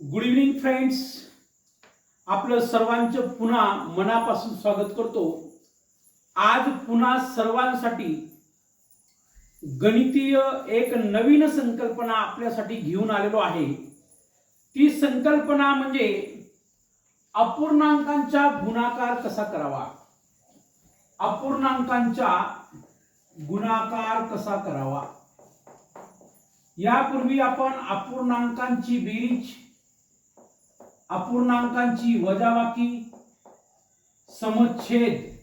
Good evening friends आपलं सर्वांचं पुन्हा मनापासून स्वागत करतो. आज पुन्हा सर्वांसाठी गणितीय एक नवीन संकल्पना आपल्यासाठी घेऊन आलेलो आहे. ती संकल्पना म्हणजे अपूर्णांकांचा गुणाकार कसा करावा? अपूर्णांकांचा गुणाकार कसा करावा? यापूर्वी आपण अपूर्णांकांची बेरीज अपूर्णांकांची वजाबाकी समच्छेद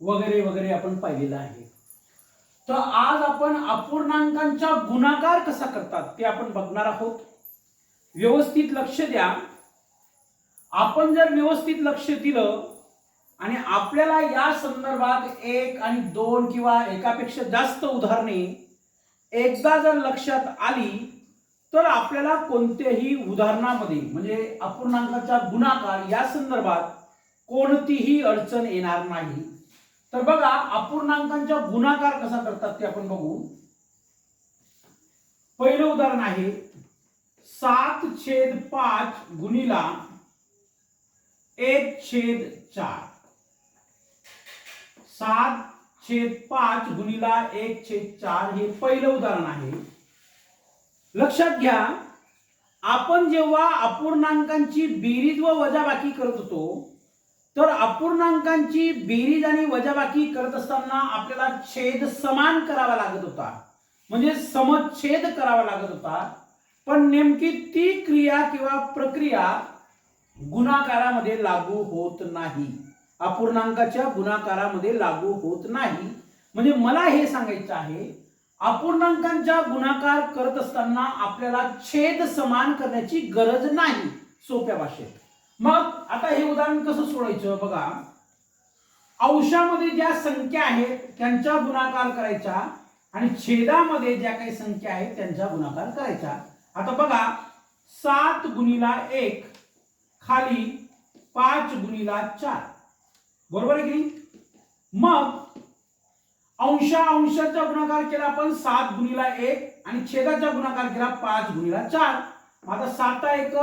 वगैरे वगैरे आपण पाहिलेलं आहे. तर आज आपण अपूर्णांकांचा गुणाकार कसा करतात ते आपण बघणार आहोत. व्यवस्थित लक्ष द्या. आपण जर व्यवस्थित लक्ष दिलं आणि आपल्याला या संदर्भात एक आणि दोन किंवा एकापेक्षा जास्त उदाहरणे एकदा जर लक्षात आली तर आपल्याला कोणत्याही उदाहरणामध्ये म्हणजे अपूर्णांकाचा गुणाकार या संदर्भात कोणतीही अडचण येणार नाही. तर बघा अपूर्णांकांचा गुणाकार कसा करतात ते आपण बघू. पहिलं उदाहरण आहे सात छेद पाच गुणिला एक छेद चार. सात छेद पाच गुणिला एक छेद चार हे पहिलं उदाहरण आहे. लक्षात घ्या आपण जेव्हा अपूर्णांकांची बेरीज व वजाबाकी करत होतो तर अपूर्णांकांची बेरीज आणि वजाबाकी करत असताना आपल्याला छेद समान करावा लागत होता. म्हणजे समच्छेद करावा लागत होता. पण नेमकी ती क्रिया किंवा प्रक्रिया गुणाकारामध्ये लागू होत नाही. अपूर्णांकाच्या गुणाकारामध्ये लागू होत नाही. म्हणजे मला हे सांगायचं आहे अपूर्णांकांचा गुणाकार करत असताना आपल्याला छेद समान करण्याची गरज नाही सोप्या भाषेत. मग आता हे उदाहरण कसं सोडायचं बघा. अंशामध्ये ज्या संख्या आहेत त्यांचा गुणाकार करायचा आणि छेदामध्ये ज्या काही संख्या आहेत त्यांचा गुणाकार करायचा. आता बघा सात गुणीला एक खाली पाच गुणीला चार. बरोबर आहे की मग अंशा अंशाचा गुणाकार केला आपण सात गुणिला एक आणि छेदाचा गुणाकार केला पाच गुणिला चार. आता साता एक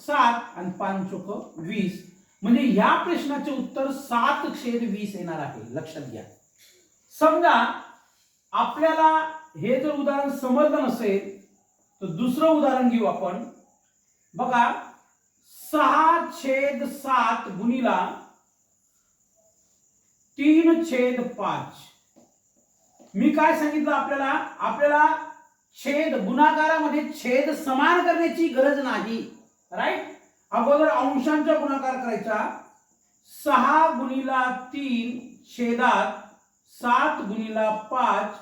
सात आणि पाच वीस. म्हणजे या प्रश्नाचे उत्तर सात छेद वीस येणार आहे. लक्षात घ्या. समजा आपल्याला हे जर उदाहरण समजलं नसेल तर दुसरं उदाहरण घेऊ आपण. बघा सहा छेद सात गुणिला तीन छेद पाच. मी काय सांगितलं आपल्याला? आपल्याला छेद गुणाकारामध्ये छेद समान करण्याची गरज नाही. राईट अगोदर अंशांचा गुणाकार करायचा. सहा गुणिला तीन छेदात सात गुणिला पाच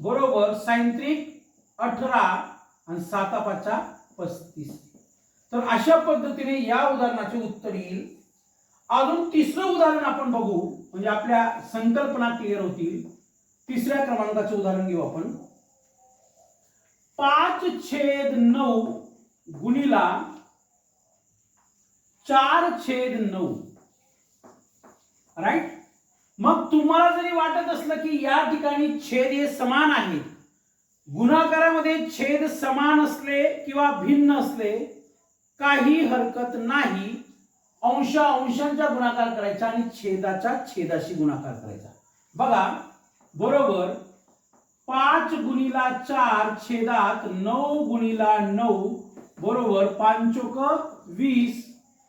बरोबर सायंत्रिक अठरा आणि साता पाचा पस्तीस. तर अशा पद्धतीने या उदाहरणाचे उत्तर येईल. अजून तिसरं उदाहरण आपण बघू. म्हणजे आपल्या संकल्पना क्लिअर होतील. तिसऱ्या क्रमांकाचं उदाहरण घेऊ आपण. पाच छेद नऊ गुणिला चार छेद नऊ. राईट मग तुम्हाला जरी वाटत असलं की या ठिकाणी छेद हे समान आहेत गुणाकारामध्ये छेद समान असले किंवा भिन्न असले काही हरकत नाही. अंश अंशांचा गुणाकार करायचा आणि छेदाचा छेदाशी गुणाकार करायचा. बघा बरोबर पाच गुणिला चार छेदात नऊ गुणिला नऊ बरोबर पांचोक वीस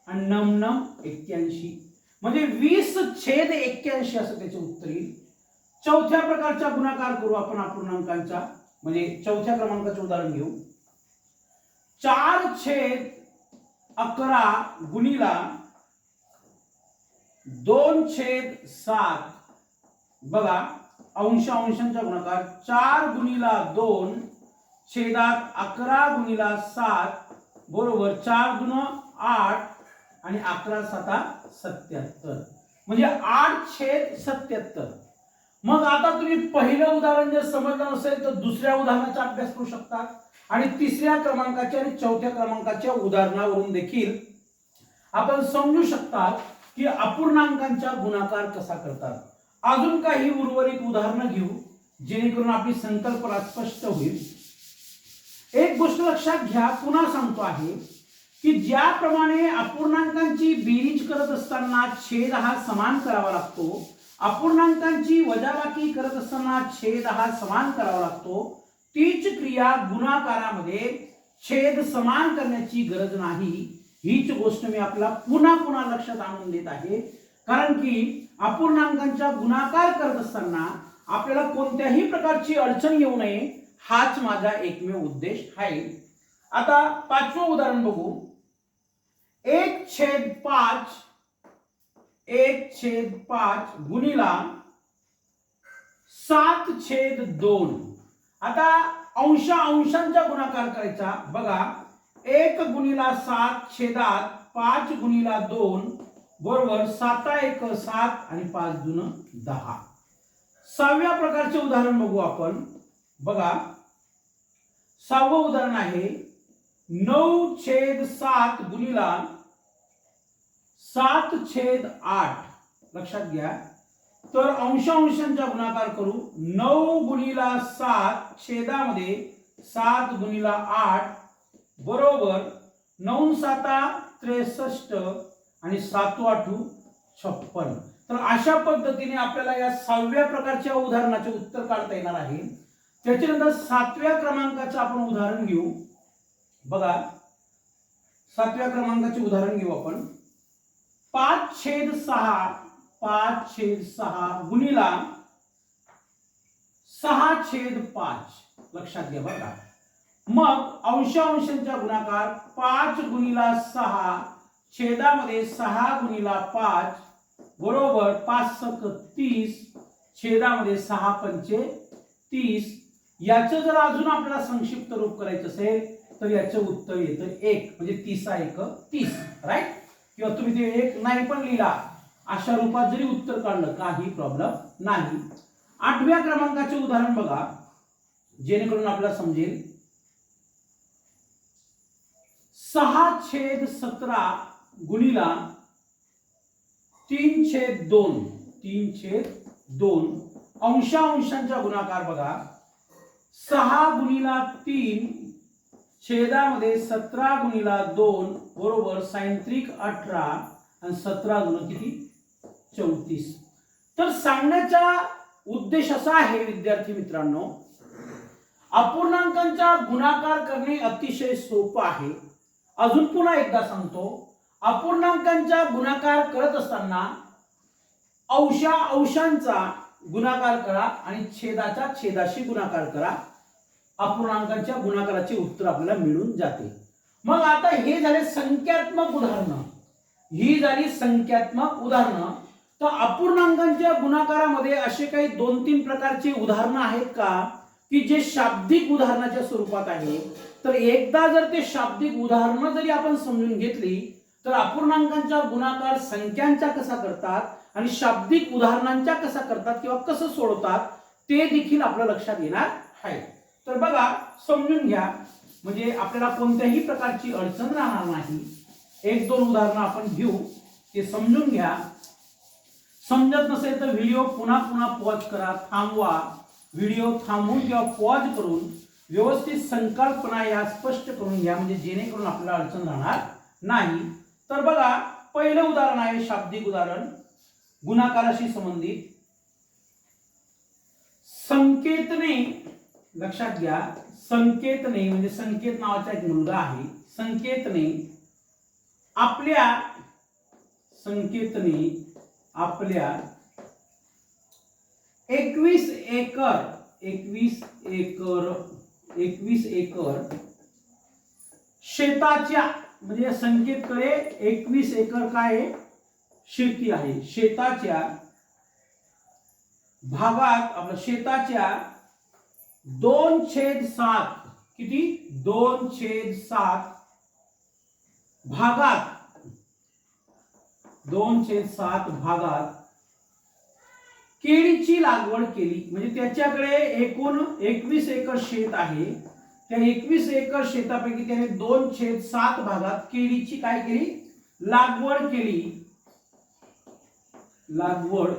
आणि नम नम एक्क्याऐंशी. म्हणजे वीस छेद एक्क्याऐंशी असं त्याचे उत्तर येईल. चौथ्या प्रकारचा गुणाकार करू आपण अपूर्णांकांचा म्हणजे चौथ्या क्रमांकाचे उदाहरण घेऊ. चार छेद अकरा गुणिला दोन छेद सात. बघा अंश अंशांचा गुणाकार चार गुणिला दोन छेदात अकरा गुणिला सात बरोबर चार गुण आठ आणि अकरा साता सत्याहत्तर. म्हणजे आठ छेद सत्याहत्तर. मग आता तुम्ही पहिलं उदाहरण जर समजलं नसेल तर दुसऱ्या उदाहरणाचा अभ्यास करू शकता. आणि तिसऱ्या क्रमांकाच्या आणि चौथ्या क्रमांकाच्या उदाहरणावरून देखील आपण समजू शकता की अपूर्णांकांचा गुणाकार कसा करतात. अजून काही उर्वरित उदाहरणं घेऊ जेणेकरून आपली संकल्पना स्पष्ट होईल. एक गोष्ट लक्षात घ्या पुन्हा सांगतो आहे की ज्याप्रमाणे अपूर्णांकांची बेरीज करत असताना छेद हा समान करावा लागतो अपूर्णांकांची वजाबाकी करत असताना छेद हा समान करावा लागतो तीच क्रिया गुणाकारामध्ये छेद समान करण्याची गरज नाही. हीच गोष्ट मी आपला पुन्हा पुन्हा लक्षात आणून देत आहे. कारण की अपूर्णांकांचा गुणाकार करत असताना आपल्याला कोणत्याही प्रकारची अडचण येऊ नये हाच माझा एकमेव उद्देश आहे. आता पाचवं उदाहरण बघू. एक छेद पाच एक छेद पाच गुणिला सात छेद दोन. आता अंश अंशांचा गुणाकार करायचा. बघा एक गुणिला सात छेदात पाच गुणिला दोन बरोबर साता एक सात आणि पाच दुन दहा. सहाव्या प्रकारचे उदाहरण बघू आपण. बघा. सहावं उदाहरण आहे. नऊ छेद सात गुणिला सात छेद आठ. लक्षात घ्या. तर अंशांशांचा गुणाकार करू. नऊ गुणिला सात छेदामध्ये सात गुणिला आठ. बरोबर नऊ साता त्रेसष्ट. आणि सातू आठू छप्पन. तर अशा पद्धतीने आपल्याला या सहाव्या प्रकारच्या उदाहरणाचे उत्तर काढता येणार आहे. त्याच्यानंतर सातव्या क्रमांकाचं आपण उदाहरण घेऊ. बघा. सातव्या क्रमांकाचे उदाहरण घेऊ आपण. पाच छेद सहा पाच छेद सहा गुणिला सहा छेद पाच. लक्षात घ्या बघा मग अंशांशांचा गुणाकार पाच गुणिला सहा छेदामध्ये सहा गुणिला पाच बरोबर पाच सक तीस छेदामध्ये सहा पंचे तीस. याचं जर अजून आपल्याला संक्षिप्त रूप करायचं असेल तर याचं उत्तर येतं एक म्हणजे तीसा एक तीस राईट किंवा तुम्ही ते एक नाही पण लिहिला अशा रूपात जरी उत्तर काढलं काही प्रॉब्लेम नाही. आठव्या क्रमांकाचे उदाहरण बघा. जेणेकरून आपल्याला समजेल. सहा छेद सतरा गुणिला तीन छेद दोन तीन छेद दोन अंशा अंशांचा गुणाकार बघा. सहा गुणिला तीन छेदामध्ये सतरा गुणिला दोन बरोबर सायंत्रिक अठरा आणि सतरा गुण किती? चौतीस. तर सांगण्याचा उद्देश असा आहे विद्यार्थी मित्रांनो अपूर्णांकांचा गुणाकार करणे अतिशय सोपं आहे. अजून पुन्हा एकदा सांगतो अपूर्णांकांचा गुणाकार करत असताना अंशा अंशांचा गुणाकार करा आणि छेदाचा छेदाशी गुणाकार करा. अपूर्णांकांच्या गुणाकाराचे उत्तर आपल्याला मिळून जाते. मग आता हे झाले संख्यात्मक उदाहरणं. ही झाली संख्यात्मक उदाहरणं. तर अपूर्णांकांच्या गुणाकारामध्ये असे काही दोन तीन प्रकारचे उदाहरणं आहेत का? की जे शाब्दिक उदाहरणाच्या स्वरूपात आहे. तर एकदा जर ते शाब्दिक उदाहरणं जरी आपण समजून घेतली तर अपूर्णांकांचा गुणाकार संख्यांचा कसा करतात आणि शाब्दिक उदाहरणांच्या कसा करतात किंवा कसं सोडवतात ते देखील आपल्या लक्षात येणार आहे. तर बघा समजून घ्या. म्हणजे आपल्याला कोणत्याही प्रकारची अडचण राहणार नाही. एक दोन उदाहरणं आपण घेऊ. ते समजून घ्या. समजत नसेल तर व्हिडिओ पुन्हा पुन्हा पॉज करा थांबवा. व्हिडिओ थांबून किंवा पॉज करून व्यवस्थित संकल्पना या स्पष्ट करून घ्या. म्हणजे जेणेकरून आपल्याला अडचण राहणार नाही. तर बघा पहिलं उदाहरण आहे शाब्दिक उदाहरण. गुणाकाराशी संबंधित. संकेतने लक्षात घ्या संकेतने म्हणजे संकेत नावाचा एक मुलगा आहे. संकेतने आपल्या संकेतने आपल्या एकवीस एकर एकवीस एकर एकवीस एकर शेताच्या म्हणजे संकेतकडे एकवीस एकर काय शेती आहे. शेताच्या भागात आपलं शेताच्या दोन छेद सात किती? दोन छेद सात भागात दोन छेद सात भागात केळीची लागवड केली. म्हणजे त्याच्याकडे एकूण एकवीस एकर शेत आहे. त्या एकवीस एकर शेतापैकी त्याने दोन छेद सात भागात केळीची काय केली? लागवड केली. लागवड.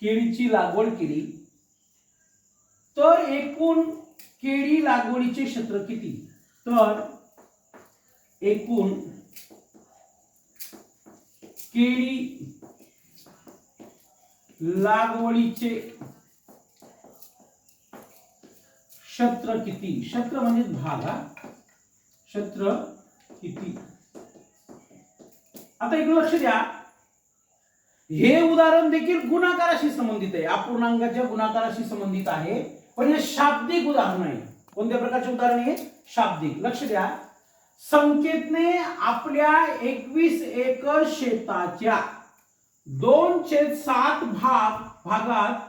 केळीची लागवड केली. तर एकूण केळी लागवडीचे क्षेत्र किती? तर एकूण केळी लागवडीचे शत्र किती? शत्र म्हणजे भाग हा. शत्र किती? आता एक लक्ष द्या. हे उदाहरण देखील गुणाकाराशी संबंधित आहे. अपूर्णांकाच्या गुणाकाराशी संबंधित आहे. पण हे शाब्दिक उदाहरण आहे. कोणत्या प्रकारचे उदाहरण आहे? शाब्दिक. लक्ष द्या. संकेतने आपल्या एकवीस एकर शेताच्या दोन छेद सात भाग भागात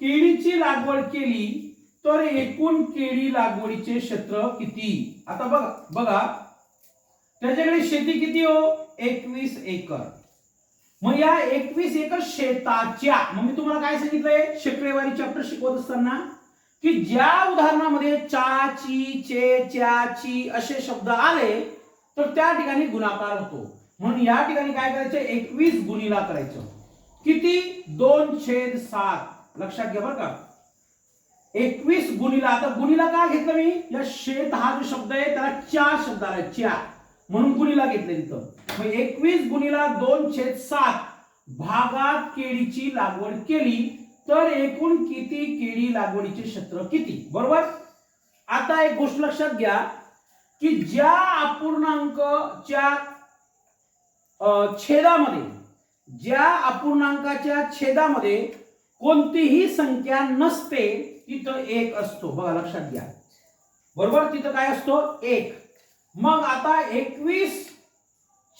केळीची लागवड केली. तर एकूण केळी लागवडीचे क्षेत्र किती? आता बघा बघा. त्याच्याकडे शेती किती हो? एकवीस एकर. मग या एकवीस एकर शेताच्या मग मी तुम्हाला काय सांगितलंय? शेकडेवारी चॅप्टर शिकवत असताना की ज्या उदाहरणामध्ये चाची चे च्या ची असे शब्द आले तर त्या ठिकाणी गुणाकार होतो. म्हणून या ठिकाणी काय करायचं? एकवीस गुणीला करायचं. किती? दोन छेद सात. लक्षात घ्या बरं का. एकवीस गुणीला आता गुणीला का घेतलं मी? या शेत हा जो शब्द आहे त्याला च्या शब्द आला च्या म्हणून गुणीला घेतले तिथं मग एकवीस गुणीला दोन छेद सात. भागात केळीची लागवड केली तर एकूण किती केळी लागवडीचे क्षेत्र किती? बरोबर? आता एक गोष्ट लक्षात घ्या की ज्या अपूर्णांकच्या छेदामध्ये ज्या अपूर्णांकाच्या छेदामध्ये कोणतीही संख्या नसते तिथं एक असतो. बघा लक्षात घ्या. बरोबर? तिथं काय असतो? एक. मग आता एकवीस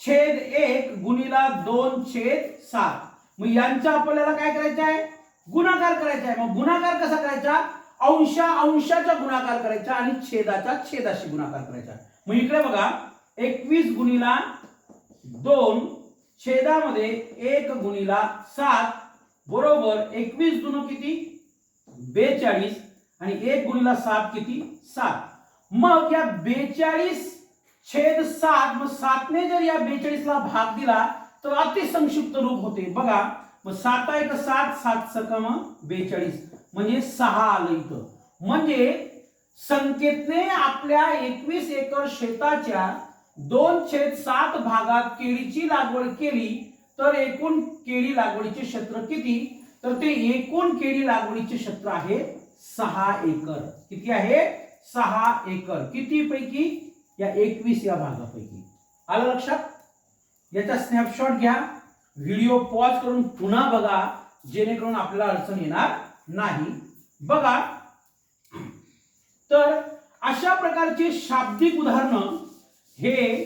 छेद एक गुणीला दोन छेद सात. मग यांचा आपल्याला काय करायचं आहे? गुणाकार करायचा आहे. मग गुणाकार कसा करायचा? अंशा अंशाचा गुणाकार करायचा आणि छेदाचा छेदाशी गुणाकार करायचा. मग इकडे बघा. एकवीस गुणीला दोन छेदामध्ये एक गुणीला सात. बरोबर? एकवीस दुन किती? बेचाळीस आणि एक गुणीला सात किती? सात. मग या बेचाळीस छेद सात मग सातने जर या बेचाळीसला भाग दिला तर अतिसंक्षिप्त रूप होते. बघा मग सात एक सात? सात सकम बेचाळीस. म्हणजे सहा आलं इथं. म्हणजे संकेतने आपल्या एकवीस एकर शेताच्या दोन छेद सात भागात केळीची लागवड केली तर एकूण केळी लागवडीचे क्षेत्र किती? तर ते एकूण केळी लागवडीचे क्षेत्र आहे सहा एकर. किती आहे? सहा एकर. किती पैकी या एकवीस या भागापैकी. आलं लक्षात? याचा स्नॅपशॉट घ्या. व्हिडिओ पॉज करून पुन्हा बघा जेणेकरून आपल्याला अडचण येणार नाही. बघा. तर अशा प्रकारचे शाब्दिक उदाहरणं हे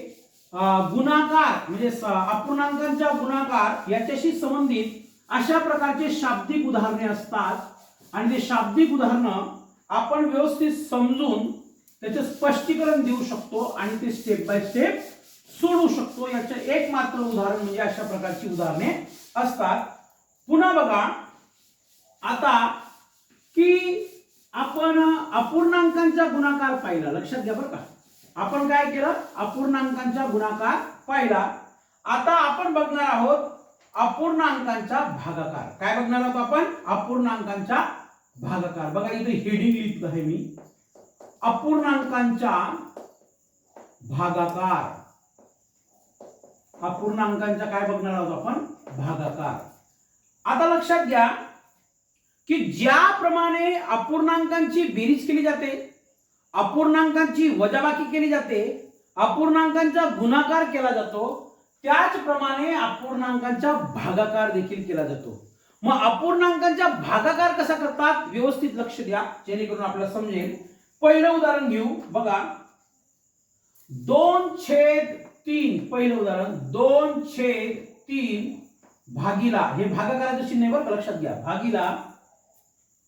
गुणाकार म्हणजे स- अपूर्णांकांच्या गुणाकार याच्याशी संबंधित अशा प्रकारचे शाब्दिक उदाहरणे असतात. आणि ते शाब्दिक उदाहरणं आपण व्यवस्थित समजून त्याचं स्पष्टीकरण देऊ शकतो आणि ते स्टेप बाय स्टेप सोडू शकतो. याचं एक मात्र उदाहरण म्हणजे अशा प्रकारची उदाहरणे असतात. पुन्हा बघा. आता की आपण अपूर्णांकांचा गुणाकार पाहिला. लक्षात घ्या बरं का. आपण काय केलं? अपूर्णांकांचा गुणाकार पाहिला. आता आपण बघणार आहोत अपूर्णांकांचा भागाकार. काय बघणार आहोत आपण? अपूर्णांकांचा भागाकार. बघा इथे हेडिंग लिहित आहे मी. अपूर्णांकांचा भागाकार. अपूर्णांकांचा काय बघणार आहोत आपण? भागाकार. आता लक्षात घ्या की ज्याप्रमाणे अपूर्णांकांची बेरीज केली जाते अपूर्णांकांची वजाबाकी केली जाते अपूर्णांकांचा गुणाकार केला जातो त्याचप्रमाणे अपूर्णांकांचा भागाकार देखील केला जातो. मग अपूर्णांकांचा भागाकार कसा करतात? व्यवस्थित लक्ष द्या जेणेकरून आपल्याला समजेल. पहिलं उदाहरण घेऊ बघा. दोन छेद तीन पहिलं उदाहरण. दोन छेद तीन भागीला हे भागाकाराचं चिन्ह आहे बरं का लक्षात घ्या. भागीला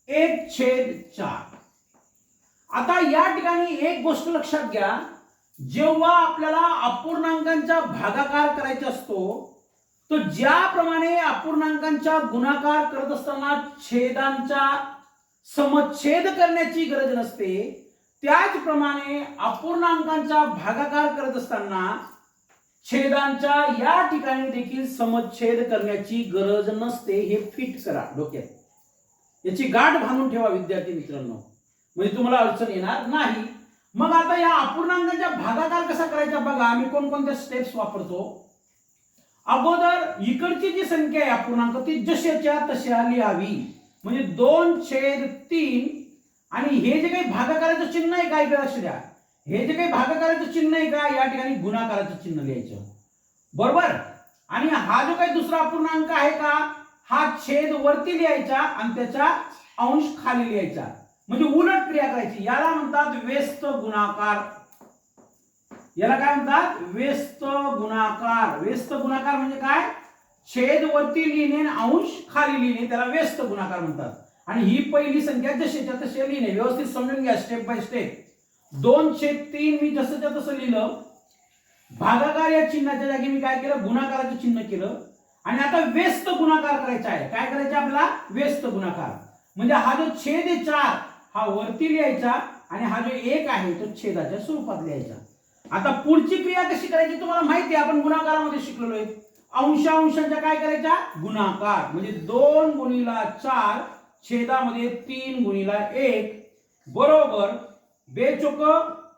एक छेद चार. आता या ठिकाणी एक गोष्ट लक्षात घ्या. जेव्हा आपल्याला अपूर्णांकांचा भागाकार करायचा असतो तर ज्याप्रमाणे अपूर्णांकांचा गुणाकार करत असताना छेदांचा समच्छेद करण्याची गरज नसते त्याचप्रमाणे अपूर्णांकांचा भागाकार करत असताना छेदांच्या या ठिकाणी देखील समच्छेद करण्याची गरज नसते हे फिट करा डोक्यात. याची गाठ बांधून ठेवा विद्यार्थी मित्रांनो. म्हणजे तुम्हाला अडचण येणार नाही. मग आता या अपूर्णांकाच्या भागाकार कसा करायचा बघा आम्ही कोणकोणत्या स्टेप्स वापरतो? अगोदर इकडची जी संख्या आहे अपूर्णांक ती जशाच्या तशा लिहावी. म्हणजे दोन छेद तीन आणि हे जे काही भागाकाराचं चिन्ह आहे काय लक्ष द्या. हे जे काही भागाकाराचं चिन्ह आहे का या ठिकाणी गुणाकाराचं चिन्ह लिहायचं. बरोबर? आणि हा जो काही दुसरा अपूर्णांक आहे का हा छेद वरती लिहायचा आणि त्याचा अंश खाली लिहायचा. म्हणजे उलट क्रिया करायची. याला म्हणतात व्यस्त गुणाकार. याला काय म्हणतात? व्यस्त गुणाकार. व्यस्त गुणाकार म्हणजे काय? छेद वरती लिहिणे अंश खाली लिहिणे त्याला व्यस्त गुणाकार म्हणतात. आणि ही पहिली संख्या जशीच्या तशी लिहिणे. व्यवस्थित समजून घ्या स्टेप बाय स्टेप दोन छेद तीन मी जसंच्या तसं लिहिलं. भागाकार या चिन्हाच्या जागी मी काय केलं? गुणाकाराचं चिन्ह केलं. आणि आता व्यस्त गुणाकार करायचा आहे. काय करायचं आपला व्यस्त गुणाकार. म्हणजे हा जो छेद आहे चार हा वरती लिहायचा आणि हा जो एक आहे तो छेदाच्या स्वरूपात लिहायचा. आता पुढची क्रिया कशी करायची तुम्हाला माहिती आहे आपण गुणाकारामध्ये शिकलेलो आहे. अंशांशांच्या काय करायच्या? गुणाकार. म्हणजे दोन गुणीला चार छेदामध्ये तीन गुणीला एक बरोबर बेचोक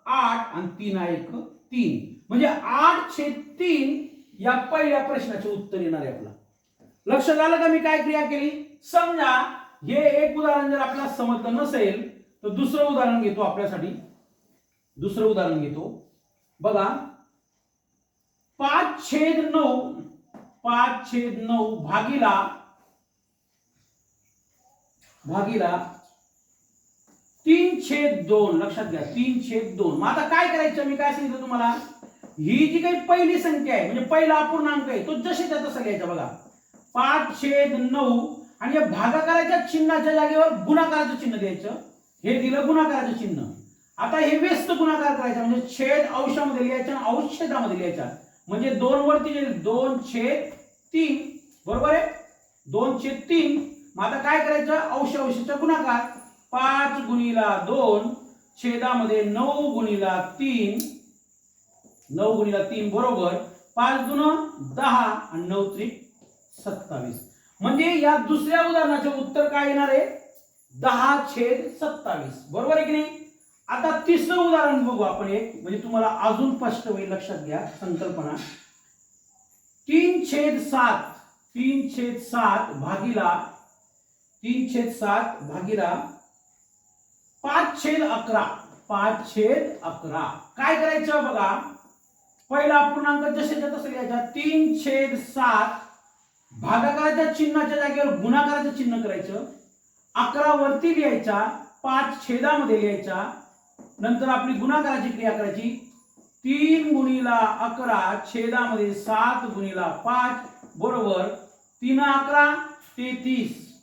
आठ आणि तीन एक तीन. म्हणजे आठ छेद तीन या पहिल्या प्रश्नाचे उत्तर येणार आहे आपला. लक्षात आलं का मी काय क्रिया केली? समजा हे एक उदाहरण जर आपल्याला समजलं नसेल तर दुसरं उदाहरण घेतो आपल्यासाठी. दुसरं उदाहरण घेतो. बघा. पाच छेद नऊ पाच छेद नऊ भागीला भागीला तीन छेद दोन. लक्षात घ्या तीन छेद दोन. मग आता काय करायचं? मी काय सांगितलं तुम्हाला? ही जी काही पहिली संख्या आहे म्हणजे पहिला अपूर्णांक आहे तो जसे त्या तसा घ्यायचा बघा. पाच छेद नऊ आणि या भागाकाराच्या चिन्हाच्या जागेवर गुणाकाराचं चिन्ह द्यायचं. हे दिलं गुणाकाराचं चिन्ह. आता हे व्यस्त गुणाकार करायचा म्हणजे छेद अंशामध्ये लिहायचा आणि अंश छेदामध्ये लिहायचा. म्हणजे दोन वरती जे दोन छेद तीन. बरोबर आहे? दोन छेद तीन. मग आता काय करायचं? अंश अंशाचा गुणाकार. पाच गुणीला दोन छेदामध्ये नऊ गुणीला तीन. नऊ गुणीला तीन बरोबर. पाच गुण दहा आणि नऊ त्रिक सत्तावीस. म्हणजे या दुसऱ्या उदाहरणाचे उत्तर काय येणार आहे? दहा छेद सत्तावीस. बरोबर आहे की नाही? आता तिसरं उदाहरण बघू आपण एक. म्हणजे तुम्हाला अजून स्पष्ट होईल लक्षात घ्या संकल्पना. तीन छेद सात. तीन छेद सात भागीला तीन छेद सात भागीला पाच छेद अकरा. पाच छेद अकरा. काय करायचं बघा? पहिला अपूर्णांक जशाच्या तसे लिहायचा तीन छेद सात भागाकाराच्या चिन्हाच्या जागेवर गुणाकाराचं चिन्ह करायचं. अकरा वरती लिहायचा पाच छेदामध्ये लिहायचा. नंतर आपली गुणाकाराची क्रिया करायची. तीन गुणीला अकरा छेदामध्ये सात गुणीला पाच बरोबर. तीन अकरा तेहतीस.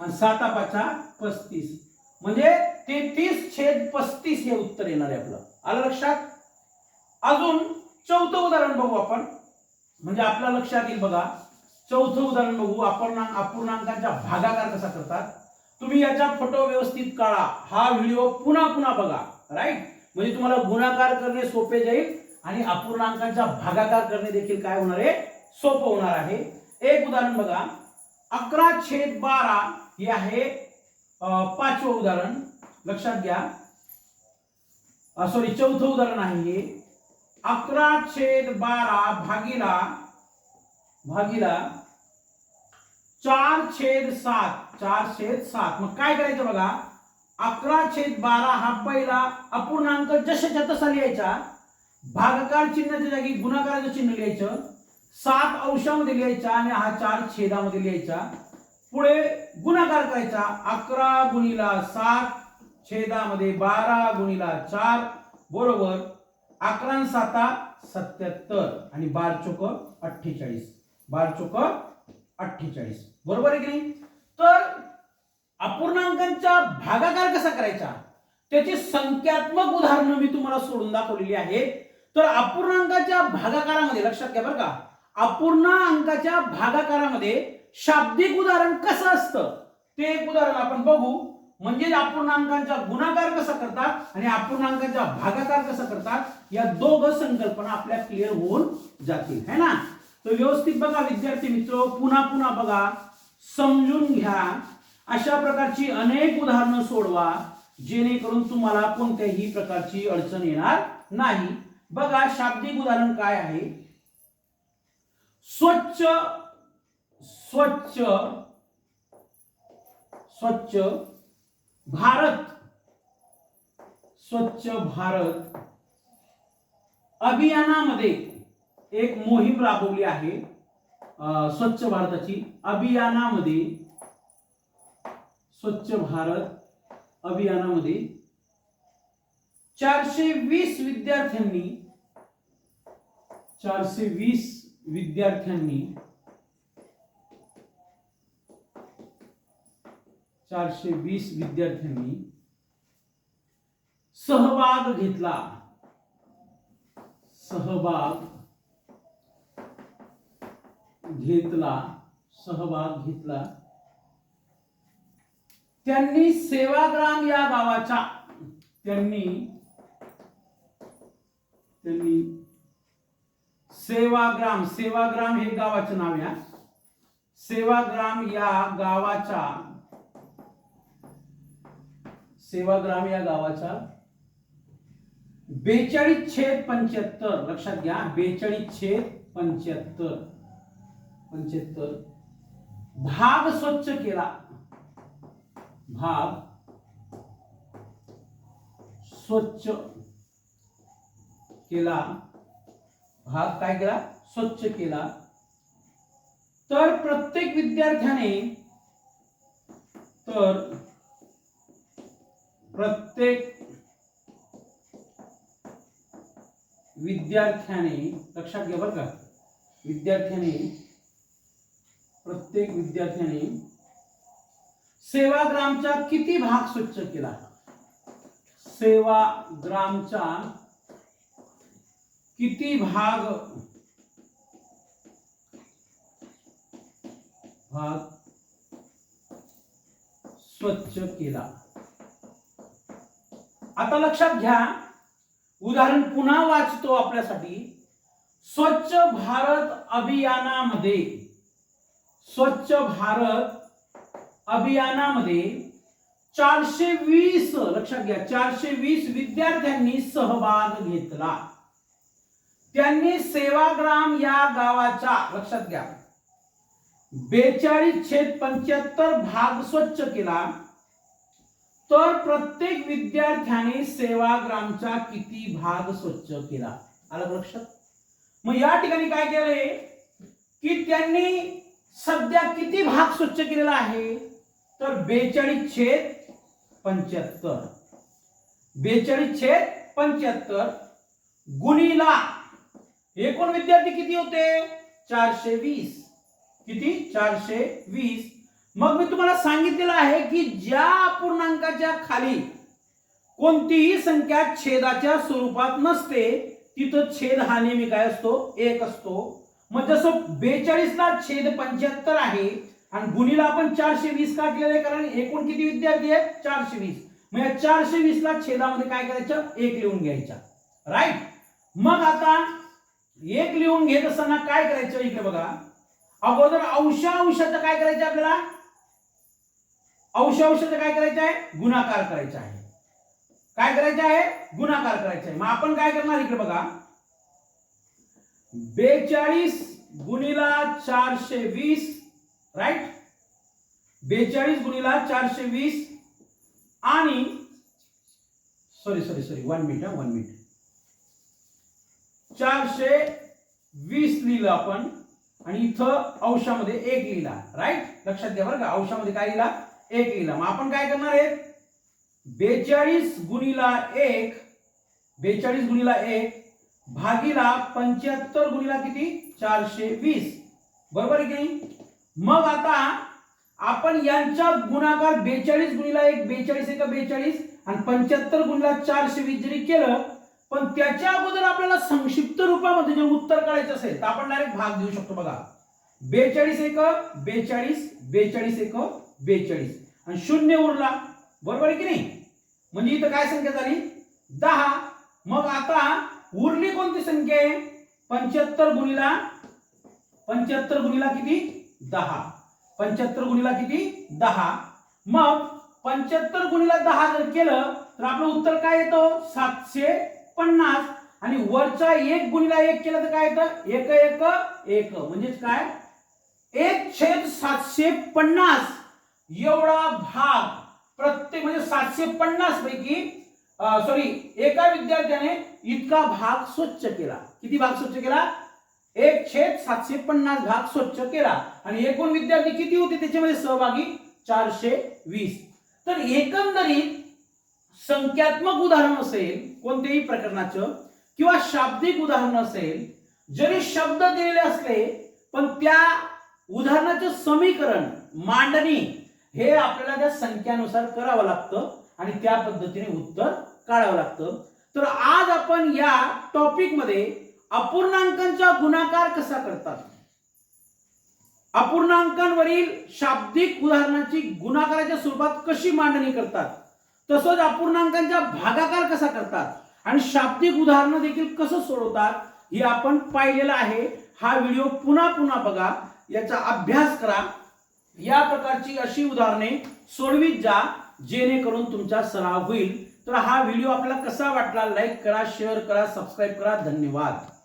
आणि साता पाचा पस्तीस. म्हणजे तेहतीस छेद पस्तीस हे उत्तर येणार आहे आपलं. आलं लक्षात? अजून चौथं उदाहरण बघू आपण. म्हणजे आपल्या लक्षात येईल बघा. चौथं उदाहरण बघू. अपूर्णांक अपूर्णांकांच्या भागाकार कसा करतात? तुम्ही याचा फोटो व्यवस्थित काढा. हा व्हिडिओ पुन्हा पुन्हा बघा. राईट म्हणजे तुम्हाला गुणाकार करणे सोपे जाईल आणि अपूर्णांकांचा भागाकार करणे देखील काय होणार आहे? सोपं होणार आहे. एक उदाहरण बघा. अकरा छेद बारा हे आहे पाचवं उदाहरण. लक्षात घ्या. सॉरी चौथं उदाहरण आहे हे. अकरा छेद बारा भागीला भागीला चार छेद सात चार छेद सात. मग काय करायचं बघा? अकरा छेद बारा हा पहिला अपूर्णांक जशाच्या तसा लिहायचा. भागाकार चिन्हाच्या जागी गुणाकाराचं चिन्ह लिहायचं. सात अंशामध्ये लिहायचा आणि हा चार छेदामध्ये लिहायचा. पुढे गुणाकार करायचा. अकरा गुणीला सात छेदामध्ये बारा गुणीला चार बरोबर. अकरा साता सत्याहत्तर. आणि बार चोक अठ्ठेचाळीस. बार चोक अठ्ठेचाळीस. बरोबर आहे की नाही? तर अपूर्णांकांचा भागाकार कसा करायचा? त्याची संख्यात्मक उदाहरणं मी तुम्हाला सोडून दाखवलेली आहेत. तर अपूर्णांकाच्या भागाकारामध्ये लक्षात घ्या बरं का अपूर्ण अंकाच्या भागाकारामध्ये शाब्दिक उदाहरण कसं असतं? ते एक उदाहरण आपण बघू. म्हणजे अपूर्णांकांचा गुणाकार कसा करतात आणि अपूर्णांकांचा भागाकार कसा करतात या दोघं संकल्पना आपल्या क्लिअर होऊन जातील. है ना? तर व्यवस्थित बघा विद्यार्थी मित्र पुन्हा पुन्हा बघा. समजून घ्या. अशा प्रकारची अनेक उदाहरणं सोडवा जेणेकरून तुम्हाला कोणत्याही प्रकारची अडचण येणार नाही. बघा शाब्दिक उदाहरण काय आहे? स्वच्छ स्वच्छ स्वच्छ भारत. स्वच्छ भारत अभियानामध्ये एक मोहीम राबवली आहे स्वच्छ भारताची. अभियानामध्ये स्वच्छ भारत अभियानामध्ये चारशे वीस विद्यार्थ्यांनी चारशे वीस विद्यार्थ्यांनी चारशे वीस विद्यार्थ्यांनी सहभाग घेतला. सहभाग घेतला सहभाग घेतला. त्यांनी सेवाग्राम या गावाच्या त्यांनी त्यांनी सेवाग्राम सेवाग्राम हे गावाचं नाव या सेवाग्राम या गावाच्या सेवाग्राम या गावाच्या बेचाळीस छेद पंच्याहत्तर लक्षात घ्या बेचाळीस छेद पंच्याहत्तर. म्हणजे पंच्याहत्तर भाग स्वच्छ केला. भाग स्वच्छ केला. भाग काय केला? स्वच्छ केला. तर प्रत्येक विद्यार्थ्याने तर प्रत्येक विद्यार्थ्याने लक्षात घ्या बरं का विद्यार्थ्याने प्रत्येक विद्यार्थ्याने सेवाग्रामचा किती भाग स्वच्छ केला? सेवाग्रामचा किती भाग? भाग स्वच्छ केला. आता लक्षात घ्या उदाहरण पुन्हा वाचतो आपल्यासाठी. स्वच्छ भारत अभियानामध्ये स्वच्छ भारत अभियानामध्ये चारशे वीस लक्षात घ्या चारशे वीस विद्यार्थ्यांनी सहभाग घेतला. त्यांनी सेवाग्राम या गावाचा लक्षात घ्या बेचाळीस छेद पंच्याहत्तर भाग स्वच्छ केला. तर प्रत्येक विद्यार्थ्याने सेवाग्रामचा किती भाग स्वच्छ केला? आलं लक्षात? मग या ठिकाणी काय केलंय? की त्यांनी सध्या किती भाग स्वच्छ केलेला आहे? तर बेचाळीस छेद पंच्याहत्तर. बेचाळीस छेद पंच्याहत्तर गुणीला एकूण विद्यार्थी किती होते? चारशे वीस. किती? चारशे वीस. मग मी तुम्हाला सांगितलेलं आहे की ज्या अपूर्णांकाच्या खाली कोणतीही संख्या छेदाच्या स्वरूपात नसते तिथं छेद हा नेहमी काय असतो? एक असतो. मग जसं बेचाळीस ला छेद पंच्याहत्तर आहे आणि गुणीला आपण चारशे वीस का केलेलं आहे कारण एकूण किती विद्यार्थी आहेत? चारशे वीस मग या चारशे वीस ला छेदामध्ये काय करायचं? एक लिहून घ्यायचा. राईट मग आता एक लिहून घेत असताना काय करायचं इकडे बघा. अगोदर अंशा अंशाचं काय करायचं आपल्याला? अंश अंशाचं काय करायचं आहे? गुणाकार करायचा आहे. काय करायचं आहे? गुणाकार करायचा आहे. मग आपण काय करणार इकडे बघा. बेचाळीस गुणीला चारशे वीस राईट बेचाळीस गुणीला चारशे वीस आणि sorry sorry sorry one minute one minute चारशे वीस लिहिलं आपण आणि इथं अंशामध्ये एक लिहिला राईट लक्षात घ्या बरं का अंशामध्ये काय लिहिला? एक लिहिला. मग आपण काय करणार आहे बेचाळीस गुणीला एक बेचाळीस गुणीला एक भागीला पंच्याहत्तर गुणीला किती? चारशे वीस बरोबर आहे की नाही? मग आता आपण यांचा गुणाकार बेचाळीस गुणीला एक बेचाळीस एक बेचाळीस आणि पंच्याहत्तर गुणीला चारशे वीस जरी केलं पण त्याच्या अगोदर आपल्याला संक्षिप्त रूपामध्ये जे उत्तर काढायचं असेल तर आपण डायरेक्ट भाग देऊ शकतो बघा. बेचाळीस एक बेचाळीस बेचाळीस एक बेचाळीस. आणि शून्य उरला. बरोबर आहे की नाही? म्हणजे इथं काय संख्या झाली? दहा. मग आता उरली कोणती संख्या आहे? पंच्याहत्तर गुणीला पंच्याहत्तर गुणीला किती? दहा. पंच्याहत्तर गुणीला किती? दहा. मग पंच्याहत्तर गुणिला दहा जर केलं तर आपलं उत्तर काय येतं? सातशे पन्नास. आणि वरचा एक गुणिला एक केलं तर काय येतं? एक एक एक. म्हणजेच काय? एक छेद सातशे पन्नास. एवढा भाग. प्रत्येक म्हणजे सातशे पन्नास पैकी सॉरी एका विद्यार्थ्याने इतका भाग स्वच्छ केला. किती भाग स्वच्छ केला? एक छेद सातशे पन्नास भाग स्वच्छ केला. आणि एकूण विद्यार्थी किती होते? त्याच्यामध्ये सहभागी चारशे वीस. तर एकंदरीत संख्यात्मक उदाहरण असेल कोणत्याही प्रकरणाचं किंवा शाब्दिक उदाहरण असेल जरी शब्द दिलेले असले पण त्या उदाहरणाचं समीकरण मांडणी हे आपल्याला त्या संख्यानुसार करावं लागतं आणि त्या पद्धतीने उत्तर काढावं लागतं. तर आज आपण या टॉपिकमध्ये अपूर्णांकांचा गुणाकार कसा करतात? अपूर्णांकांवरील शाब्दिक उदाहरणाची गुणाकाराच्या स्वरूपात कशी मांडणी करतात? तसंच अपूर्णांकांचा भागाकार कसा करतात? आणि शाब्दिक उदाहरणं देखील कसं सोडवतात हे आपण पाहिलेलं आहे. हा व्हिडिओ पुन्हा पुन्हा बघा. याचा अभ्यास करा. या प्रकारची अशी उदाहरणे सोडवीत जा. जेणेकरून तुमचा सराव होईल. तर हा व्हिडिओ आपला कसा वाटला? लाईक करा शेअर करा सबस्क्राईब करा. धन्यवाद.